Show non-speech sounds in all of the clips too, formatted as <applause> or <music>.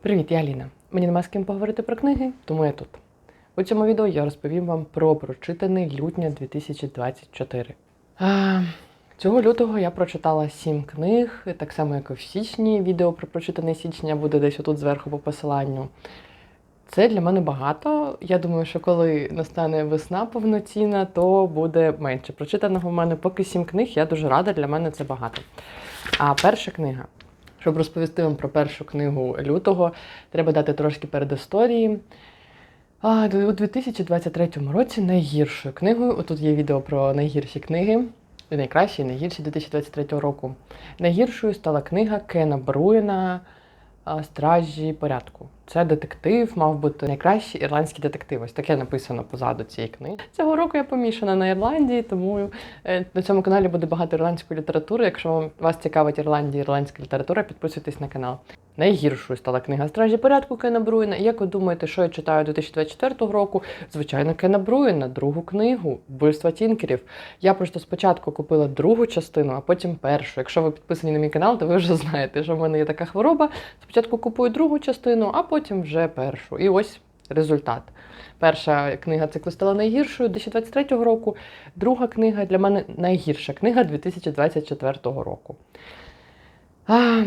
Привіт, я Аліна. Мені нема з ким поговорити про книги, тому я тут. У цьому відео я розповім вам про прочитаний лютня 2024. А, цього лютого я прочитала сім книг, так само як і в січні. Відео про прочитаний січня буде десь отут зверху по посиланню. Це для мене багато. Я думаю, що коли настане весна повноцінна, то буде менше. Прочитаного в мене поки сім книг, я дуже рада, для мене це багато. А перша книга. Щоб розповісти вам про першу книгу лютого, треба дати трошки передісторії. А, у 2023 році найгіршою книгою, отут є відео про найгірші книги, і найкращі, і найгірші 2023 року. Найгіршою стала книга Кена Бруєна Стражі порядку. Це детектив, мав бути найкращий ірландський детектив. Ось таке написано позаду цієї книги. Цього року я помішана на Ірландії, тому е, на цьому каналі буде багато ірландської літератури. Якщо вас цікавить Ірландія, ірландська література, підписуйтесь на канал. Найгіршою стала книга Стражі порядку Кена Бруїна. Як ви думаєте, що я читаю 2024 року? Звичайно, Кена Бруїна, другу книгу Вбивства Тінкерів. Я просто спочатку купила другу частину, а потім першу. Якщо ви підписані на мій канал, то ви вже знаєте, що в мене є така хвороба. Спочатку купую другу частину, а потім вже першу. І ось результат. Перша книга циклу стала найгіршою 2023 року. Друга книга для мене найгірша книга 2024 року. А,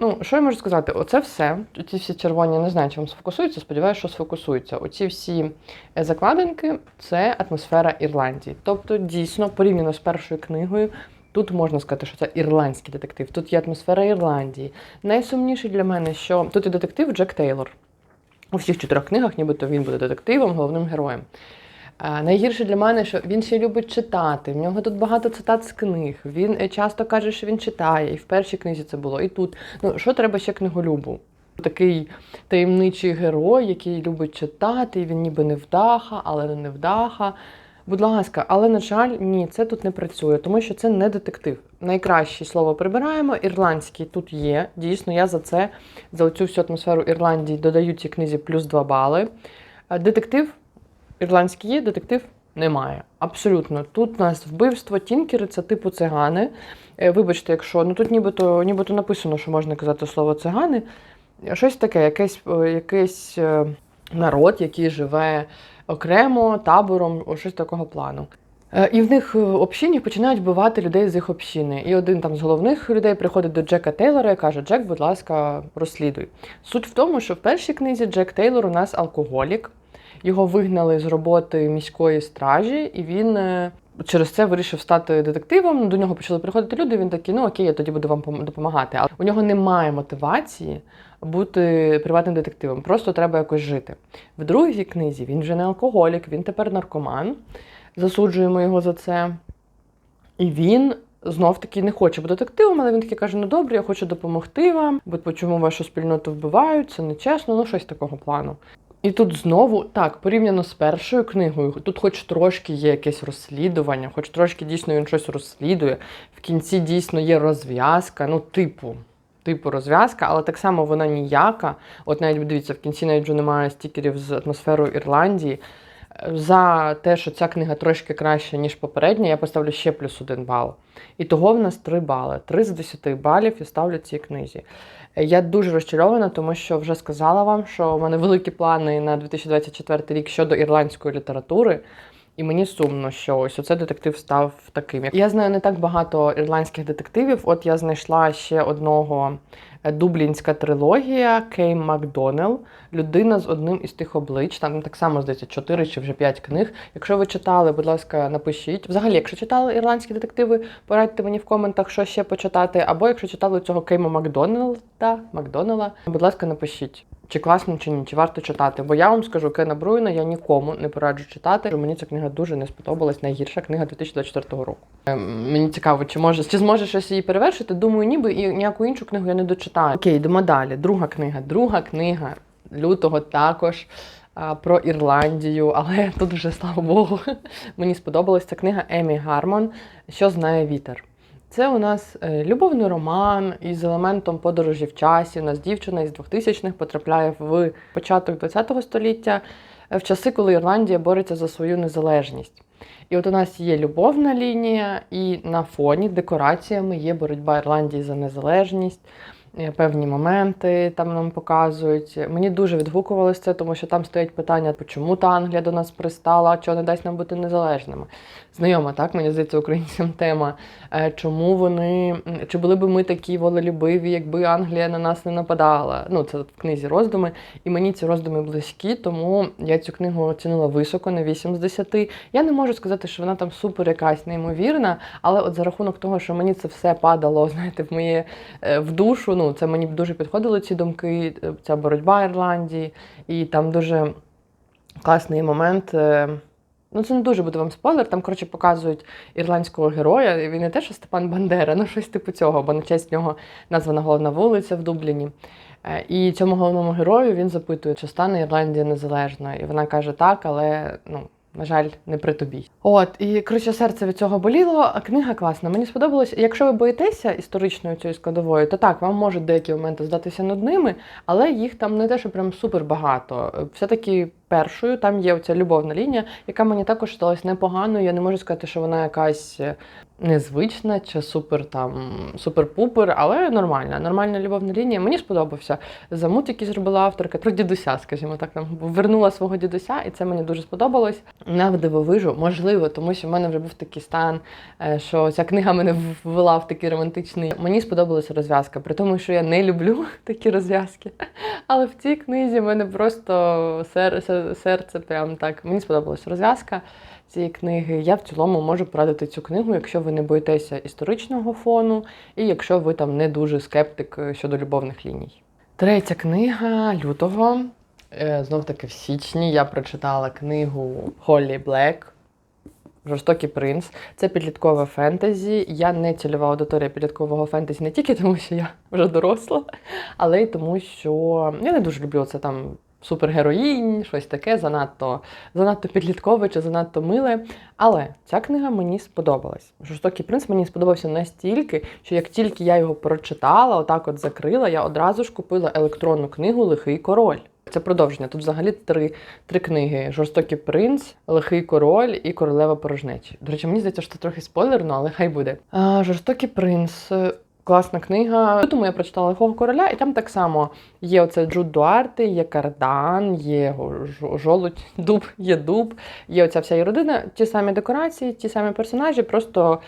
Ну, що я можу сказати? Оце все. Ці всі червоні, не знаю, чи сфокусуються, сподіваюся, що сфокусуються. Оці всі е, закладинки це атмосфера Ірландії. Тобто, дійсно, порівняно з першою книгою, тут можна сказати, що це ірландський детектив. Тут є атмосфера Ірландії. Найсумніше для мене, що тут і детектив Джек Тейлор. У всіх чотирьох книгах, нібито він буде детективом, головним героєм. А найгірше для мене, що він ще любить читати. В нього тут багато цитат з книг. Він е, часто каже, що він читає, і в першій книзі це було, і тут. Ну, що треба ще книголюбу? Такий таємничий герой, який любить читати, і він ніби не вдаха, але не невдаха. Будь ласка, але, на жаль, ні, це тут не працює, тому що це не детектив. Найкраще слово прибираємо. Ірландський тут є. Дійсно, я за це, за цю всю атмосферу Ірландії додаю цій книзі плюс 2 бали. Детектив ірландський є, детектив немає. Абсолютно. Тут у нас вбивство, тінкери, це типу цигани. Е, Вибачте, якщо ну тут нібито, нібито написано, що можна казати слово цигани. Щось таке, якийсь, е, якийсь е, народ, який живе окремо, табором, щось такого плану. Е, І в них е, общині починають вбивати людей з їх общини. І один там з головних людей приходить до Джека Тейлора і каже: Джек, будь ласка, розслідуй. Суть в тому, що в першій книзі Джек Тейлор у нас алкоголік. Його вигнали з роботи міської стражі, і він е, через це вирішив стати детективом. До нього почали приходити люди. Він такий, ну окей, я тоді буду вам допомагати. Але у нього немає мотивації бути приватним детективом. Просто треба якось жити. В другій книзі він вже не алкоголік, він тепер наркоман. Засуджуємо його за це. І він знов таки не хоче бути детективом, але він таки каже: ну добре, я хочу допомогти вам, бо чому вашу спільноту вбивають, це нечесно, ну щось такого плану. І тут знову так, порівняно з першою книгою, тут хоч трошки є якесь розслідування, хоч трошки дійсно він щось розслідує. В кінці дійсно є розв'язка, ну, типу, типу розв'язка, але так само вона ніяка. От навіть дивіться, в кінці навіть вже немає стікерів з атмосферою Ірландії. За те, що ця книга трошки краща, ніж попередня, я поставлю ще плюс один бал. І того в нас 3 бали. 3 з 10 балів я ставлю цій книзі. Я дуже розчарована, тому що вже сказала вам, що в мене великі плани на 2024 рік щодо ірландської літератури. І мені сумно, що ось оцей детектив став таким. Я знаю не так багато ірландських детективів. От я знайшла ще одного дублінська трилогія Кейм Макдонел. Людина з одним із тих облич. Там так само здається 4 чи вже 5 книг. Якщо ви читали, будь ласка, напишіть. Взагалі, якщо читали ірландські детективи, порадьте мені в коментах, що ще почитати. Або якщо читали цього Кейма Макдонелда, Макдонела, будь ласка, напишіть. Чи класно, чи ні, чи варто читати. Бо я вам скажу, Кена Бруйна я нікому не пораджу читати. Мені ця книга дуже не сподобалась. Найгірша книга 2024 року. Ем, Мені цікаво, чи може чи зможе щось її перевершити. Думаю, ніби і ніяку іншу книгу я не дочитаю. Окей, йдемо далі. Друга книга. Друга книга лютого також. Про Ірландію, але тут вже слава Богу, <laughs> мені сподобалась ця книга Емі Гармон, що знає вітер. Це у нас е, любовний роман із елементом подорожі в часі. У нас дівчина із 2000-х потрапляє в початок ХХ століття, е, в часи, коли Ірландія бореться за свою незалежність. І от у нас є любовна лінія, і на фоні декораціями є боротьба Ірландії за незалежність. е, певні моменти там нам показують. Мені дуже відгукувалося це, тому що там стоять питання, чому та Англія до нас пристала, чого не дасть нам бути незалежними. Знайома, так, мені здається, українцям тема. Е, Чому вони, чи були б ми такі волелюбиві, якби Англія на нас не нападала? Ну, це в книзі роздуми. І мені ці роздуми близькі, тому я цю книгу оцінила високо на 8 з 10. Я не можу сказати, що вона там супер якась неймовірна, але от за рахунок того, що мені це все падало, <laughs> знаєте, в моє е, в душу. Ну, це мені дуже підходили ці думки, е, ця боротьба Ірландії, і там дуже класний момент. Ну, це не дуже буде вам спойлер. Там, коротше, показують ірландського героя. Він не те, що Степан Бандера, ну щось типу цього, бо на честь нього названа головна вулиця в Дубліні. Е, І цьому головному герою він запитує, чи стане Ірландія незалежною. І вона каже так, але ну. На жаль, не при тобі. От, і коротше, серце від цього боліло, а книга класна. Мені сподобалось. Якщо ви боїтеся історичної цієї складової, то так, вам можуть деякі моменти здатися нудними, але їх там не те, що прям супер багато. Все-таки першою там є оця любовна лінія, яка мені також сталася непоганою. Я не можу сказати, що вона якась е, незвична чи супер там супер-пупер, але нормальна. Нормальна любовна лінія. Мені сподобався замут, який зробила авторка про дідуся, скажімо так, там вернула свого дідуся, і це мені дуже сподобалось. Не вдивовижу, можливо, тому що в мене вже був такий стан, е, що ця книга мене ввела в такий романтичний. Мені сподобалася розв'язка, при тому, що я не люблю <laughs> такі розв'язки. Але в цій книзі в мене просто серце, серце прям так. Мені сподобалася розв'язка цієї книги. Я в цілому можу порадити цю книгу, якщо ви не боїтеся історичного фону, і якщо ви там не дуже скептик е, щодо любовних ліній. Третя книга лютого. Е, Знов таки в січні я прочитала книгу Холлі Блек. Жорстокий принц. Це підліткове фентезі. Я не цільова аудиторія підліткового фентезі не тільки тому, що я вже доросла, але й тому, що я не дуже люблю це там супергероїнь, щось таке, занадто, занадто підліткове чи занадто миле. Але ця книга мені сподобалась. Жорстокий принц мені сподобався настільки, що як тільки я його прочитала, отак от закрила, я одразу ж купила електронну книгу Лихий король. Це продовження. Тут взагалі три, три книги: Жорстокий принц, Лихий король і Королева порожнечі. До речі, мені здається, що це трохи спойлерно, але хай буде. А, Жорстокий принц. Класна книга. Тому я прочитала Лихого короля, і там так само є оце Джуд Дуарти, є Кардан, є жолудь, дуб, є дуб, є оця вся її родина, ті самі декорації, ті самі персонажі, просто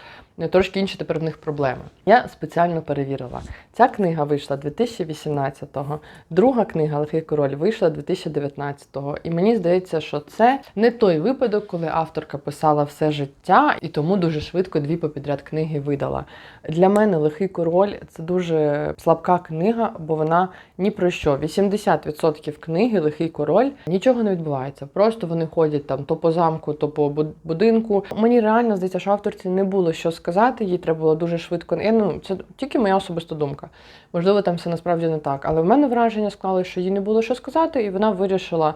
трошки інші тепер в них проблеми. Я спеціально перевірила. Ця книга вийшла 2018-го, друга книга Лихий король вийшла 2019-го. І мені здається, що це не той випадок, коли авторка писала все життя і тому дуже швидко дві попідряд книги видала. Для мене Лихий король це дуже слабка книга, бо вона ні про що. 80% книги Лихий король нічого не відбувається. Просто вони ходять там то по замку, то по будинку. Мені реально здається, що авторці не було що сказати, їй треба було дуже швидко. Я, ну, це тільки моя особиста думка. Можливо, там все насправді не так. Але в мене враження склалося, що їй не було що сказати, і вона вирішила.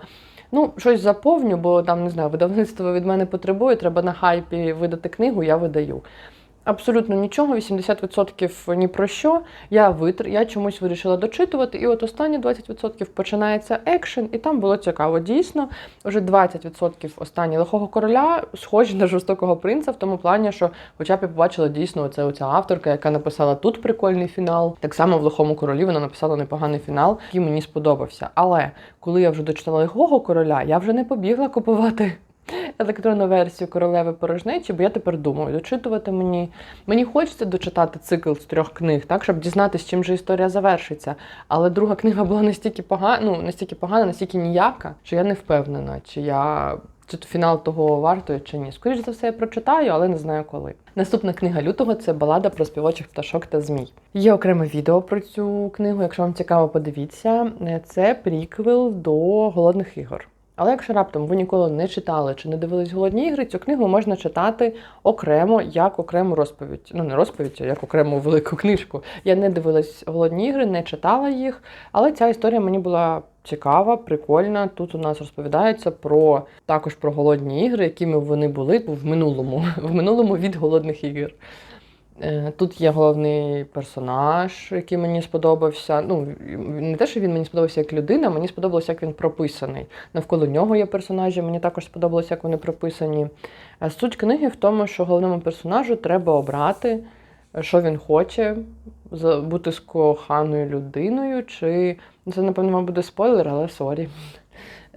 Ну, щось заповню, бо там не знаю, видавництво від мене потребує, треба на хайпі видати книгу, я видаю. Абсолютно нічого, 80% ні про що. Я витр, я чомусь вирішила дочитувати, і от останні 20% починається екшен, і там було цікаво. Дійсно, вже 20% останні лихого короля схожі на жорстокого принца, в тому плані, що, хоча б я побачила дійсно оце оця авторка, яка написала тут прикольний фінал. Так само в лихому королі вона написала непоганий фінал, який мені сподобався. Але коли я вже дочитала лихого короля, я вже не побігла купувати електронну версію королеви порожнечі, бо я тепер думаю, дочитувати мені. Мені хочеться дочитати цикл з трьох книг, так, щоб дізнатися, чим же історія завершиться. Але друга книга була настільки погана, ну, настільки погана, настільки ніяка, що я не впевнена, чи я. Чи то фінал того вартує чи ні. Скоріше за все, я прочитаю, але не знаю коли. Наступна книга лютого це балада про співочих пташок та змій. Є окреме відео про цю книгу. Якщо вам цікаво, подивіться. Це приквел до голодних ігор. Але якщо раптом ви ніколи не читали чи не дивились голодні ігри, цю книгу можна читати окремо як окрему розповідь. Ну не розповідь, а як окрему велику книжку. Я не дивилась голодні ігри, не читала їх, але ця історія мені була цікава, прикольна. Тут у нас розповідається про також про голодні ігри, якими вони були в минулому, <laughs> в минулому від голодних ігор. Е, Тут є головний персонаж, який мені сподобався. Ну, не те, що він мені сподобався як людина, мені сподобалося, як він прописаний. Навколо нього є персонажі, мені також сподобалося, як вони прописані. Е, Суть книги в тому, що головному персонажу треба обрати що він хоче бути з коханою людиною, чи це, напевно, буде спойлер, але сорі.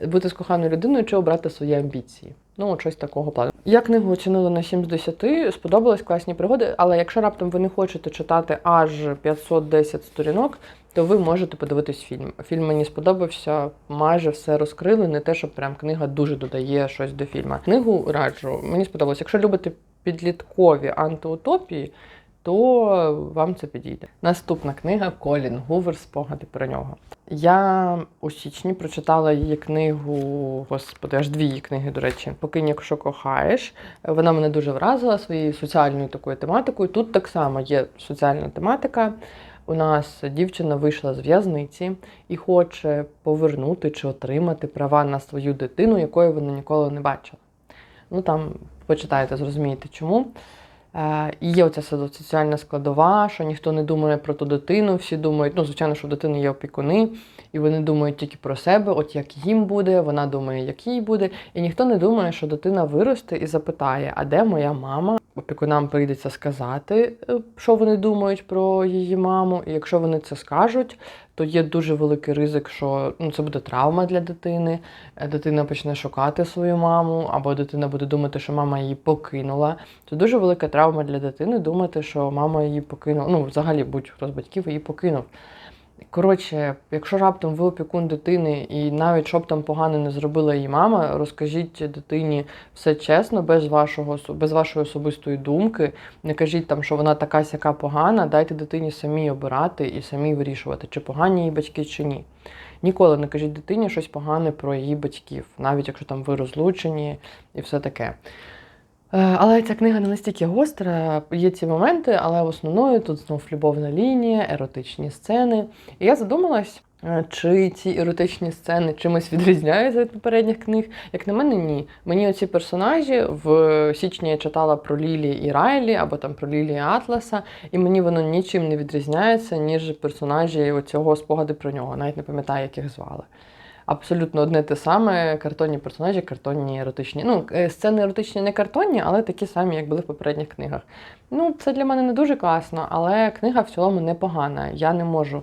Бути з коханою людиною чи обрати свої амбіції. Ну, щось такого плану. Я книгу оцінила на 7 з 10, сподобались класні пригоди, але якщо раптом ви не хочете читати аж 510 сторінок, то ви можете подивитись фільм. Фільм мені сподобався, майже все розкрили, не те, що прям книга дуже додає щось до фільму. Книгу раджу, мені сподобалось. Якщо любите підліткові антиутопії, то вам це підійде. Наступна книга Колін Гувер Спогади про нього. Я у січні прочитала її книгу, господи, аж дві її книги, до речі, Покинь, якщо кохаєш. Вона мене дуже вразила своєю соціальною такою тематикою. Тут так само є соціальна тематика. У нас дівчина вийшла з в'язниці і хоче повернути чи отримати права на свою дитину, якої вона ніколи не бачила. Ну там почитаєте, зрозумієте чому. Е, є оця со- соціальна складова, що ніхто не думає про ту дитину, всі думають, ну, звичайно, що в дитини є опікуни, і вони думають тільки про себе, от як їм буде, вона думає, як їй буде. І ніхто не думає, що дитина виросте і запитає, а де моя мама? Опікунам прийдеться сказати, е, що вони думають про її маму. І якщо вони це скажуть, то є дуже великий ризик, що ну, це буде травма для дитини. Е, Дитина почне шукати свою маму, або дитина буде думати, що мама її покинула. Це дуже велика травма для дитини думати, що мама її покинула. Ну, взагалі, будь-хто з батьків її покинув. Коротше, якщо раптом ви опікун дитини, і навіть щоб там погано не зробила її мама, розкажіть дитині все чесно, без вашого без вашої особистої думки. Не кажіть там, що вона така сяка погана. Дайте дитині самі обирати і самі вирішувати, чи погані її батьки, чи ні. Ніколи не кажіть дитині щось погане про її батьків, навіть якщо там ви розлучені і все таке. Е, Але ця книга не настільки гостра, є ці моменти, але в основному тут знов любовна лінія, еротичні сцени. І я задумалась, е, чи ці еротичні сцени чимось відрізняються від попередніх книг. Як на мене, ні. Мені оці персонажі в січні я читала про Лілі і Райлі, або там про Лілі і Атласа, і мені воно нічим не відрізняється, ніж персонажі оцього спогади про нього. Навіть не пам'ятаю, як їх звали. Абсолютно одне те саме, картонні персонажі, картонні еротичні. Ну, е, сцени еротичні не картонні, але такі самі, як були в попередніх книгах. Ну, це для мене не дуже класно, але книга в цілому непогана. Я не можу.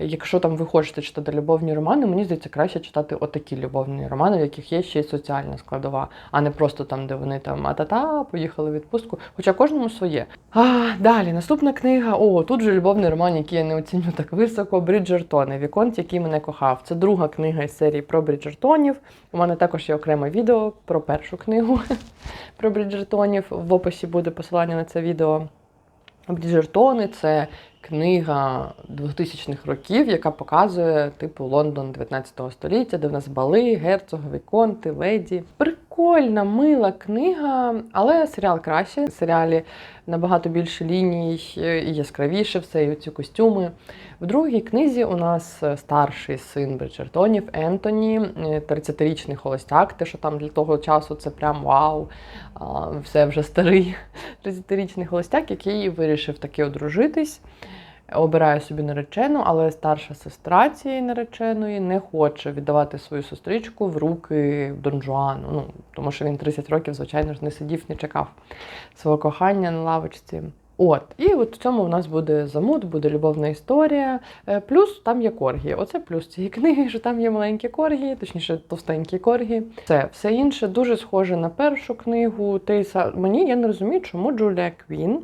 Якщо там ви хочете читати любовні романи, мені здається, краще читати отакі любовні романи, в яких є ще й соціальна складова, а не просто там, де вони там а-та-та, поїхали в відпустку. Хоча кожному своє. А, далі, наступна книга. О, тут же любовний роман, який я не оціню так високо. Бріджертони. Віконт, який мене кохав. Це друга книга із серії про Бріджертонів. У мене також є окреме відео про першу книгу <laughs> про Бріджертонів. В описі буде посилання на це відео. Бріджертони це книга 2000-х років, яка показує типу Лондон 19 століття, де в нас бали, герцоги, конти, леді. Прикольна, мила книга, але серіал краще. В серіалі набагато більше ліній е, і яскравіше все, і ці костюми. В другій книзі у нас е, старший син Бриджертонів Ентоні, е, 30-річний холостяк. Те, що там для того часу це прям вау. Все вже старий <laughs> 30-річний холостяк, який вирішив таки одружитись. Обирає собі наречену, але старша сестра цієї нареченої не хоче віддавати свою сестричку в руки Дон Жуану. Ну, тому що він 30 років, звичайно ж, не сидів, не чекав свого кохання на лавочці. От, і от в цьому у нас буде замут, буде любовна історія. Е, Плюс там є коргі. Оце плюс цієї книги, що там є маленькі коргі, точніше, товстенькі коргі. Це все інше дуже схоже на першу книгу. Тейса. Мені я не розумію, чому Джулія Квін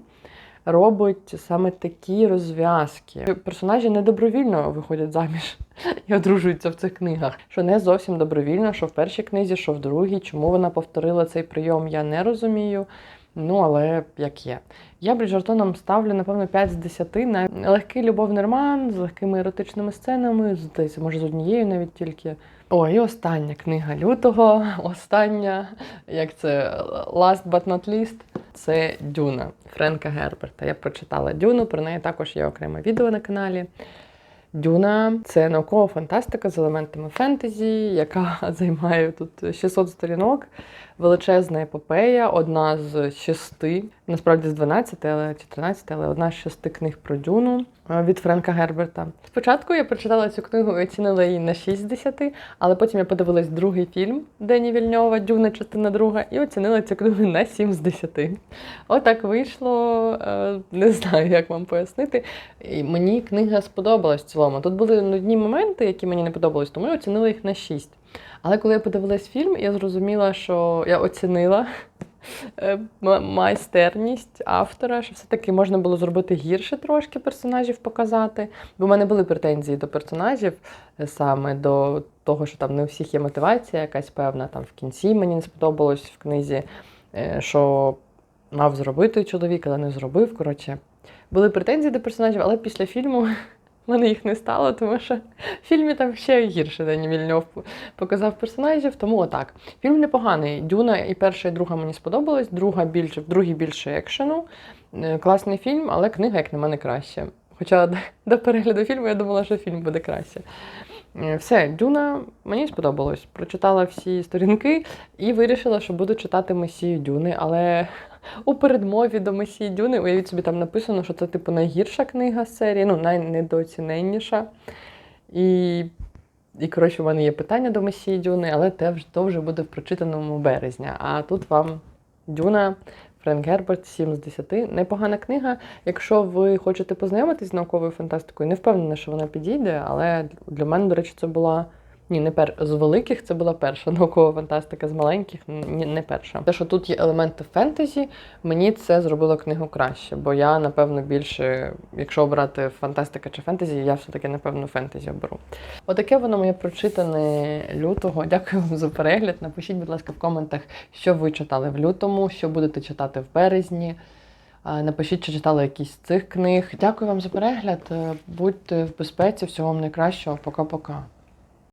робить саме такі розв'язки. Персонажі недобровільно виходять заміж і одружуються в цих книгах. Що не зовсім добровільно, що в першій книзі, що в другій. Чому вона повторила цей прийом, я не розумію. Ну, але як є. Я Бріджертоном ставлю, напевно, 5 з 10 на легкий любовний роман з легкими еротичними сценами, здається, може, з однією навіть тільки. О, і остання книга лютого. Остання, як це last but not least, це Дюна Френка Герберта. Я прочитала Дюну, про неї також є окреме відео на каналі. Дюна це наукова фантастика з елементами фентезі, яка <laughs> займає тут 600 сторінок. Величезна епопея, одна з шести, насправді з 12, але чи 13, але одна з шести книг про Дюну. е, від Френка Герберта. Спочатку я прочитала цю книгу і оцінила її на 6 з 10, але потім я подивилась другий фільм Дені Вільньова, Дюна, частина друга, і оцінила цю книгу на 7 з 10. Отак вийшло. е, Не знаю, як вам пояснити. І мені книга сподобалась цілому. Тут були нудні моменти, які мені не подобались, тому я оцінила їх на 6. Але коли я подивилась фільм, я зрозуміла, що я оцінила <laughs> е, майстерність автора, що все-таки можна було зробити гірше трошки персонажів показати. Бо в мене були претензії до персонажів, е, саме до того, що там не у всіх є мотивація якась певна. Там в кінці мені не сподобалось в книзі, е, що мав зробити чоловік, але не зробив. Коротше, були претензії до персонажів, але після фільму <laughs> в мене їх не стало, тому що в фільмі там ще гірше Дені Вільньов показав персонажів, тому отак. Фільм непоганий. Дюна і перша, і друга мені сподобалась. Друга більше, в другій більше екшену. Е, Класний фільм, але книга, як на мене, краще. Хоча до- до перегляду фільму я думала, що фільм буде краще. Е, Все, Дюна мені сподобалось. Прочитала всі сторінки і вирішила, що буду читати Месію Дюни, але у передмові до Месії Дюни, уявіть собі, там написано, що це типу найгірша книга серії, ну, найнедооціненніша. І, і коротше, в мене є питання до Месії Дюни, але те вже, то вже буде в прочитаному березня. А тут вам Дюна, Френк Герберт, 7 з 10. Непогана книга. Якщо ви хочете познайомитись з науковою фантастикою, не впевнена, що вона підійде, але для мене, до речі, це була. Ні, не пер з великих це була перша <laughs> наукова фантастика, з маленьких ні, не перша. Те, що тут є елементи фентезі, мені це зробило книгу краще, бо я, напевно, більше, якщо обрати фантастика чи фентезі, я все-таки, напевно, фентезі оберу. Отаке воно моє прочитане лютого. <laughs> Дякую вам за перегляд. Напишіть, будь ласка, в коментах, що ви читали в лютому, що будете читати в березні. Напишіть, чи читали якісь з цих книг. Дякую вам за перегляд. Е, Будьте в безпеці, всього вам найкращого. Пока-пока.